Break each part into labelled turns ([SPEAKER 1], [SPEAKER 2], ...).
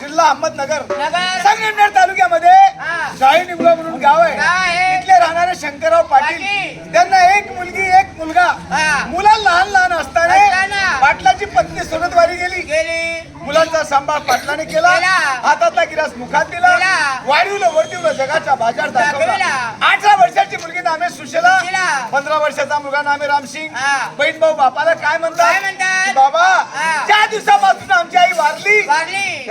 [SPEAKER 1] जिल्हा अहमदनगर. संगमनेर तालुक्यामध्ये हा. म्हणून गाव
[SPEAKER 2] आहे.
[SPEAKER 1] तिथले राहणारे शंकरराव पाटील. त्यांना एक मुलगी एक मुलगा. मुला लहान लहान असताना पाटलाची पत्नी सोनतवारी गेली. मुलांचा सांभाळ पाटलाने केला.
[SPEAKER 2] हाताचा
[SPEAKER 1] हातातला गिरास मुखात दिला.
[SPEAKER 2] केला.
[SPEAKER 1] वाढीवलं वरतीवलं जगाच्या बाजार दाखवला. अठरा वर्षाची मुलगी नामे सुशेला. पंधरा वर्षाचा मुलगा नामे रामसिंग. बहीण भाऊ बापाला काय म्हणतात?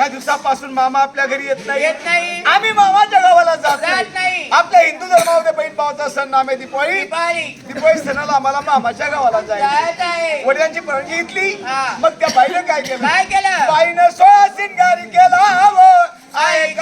[SPEAKER 1] त्या दिवसापासून मामा आपल्या घरी येत नाही. येत
[SPEAKER 2] नाही.
[SPEAKER 1] आम्ही मामाच्या गावाला जात जात
[SPEAKER 2] नाही.
[SPEAKER 1] आपल्या हिंदू धर्मामध्ये बहीण भावाचा सण नामे दीपावली
[SPEAKER 2] दिपाळी.
[SPEAKER 1] दीपावली सणाला आम्हाला मामाच्या गावाला जायचं
[SPEAKER 2] आहे.
[SPEAKER 1] वडिलांची परवानगी घेतली.
[SPEAKER 2] हा.
[SPEAKER 1] मग त्या बाईने काय केलं?
[SPEAKER 2] काय केलं?
[SPEAKER 1] बाईनं सोळा सिंगारी केला हो आहे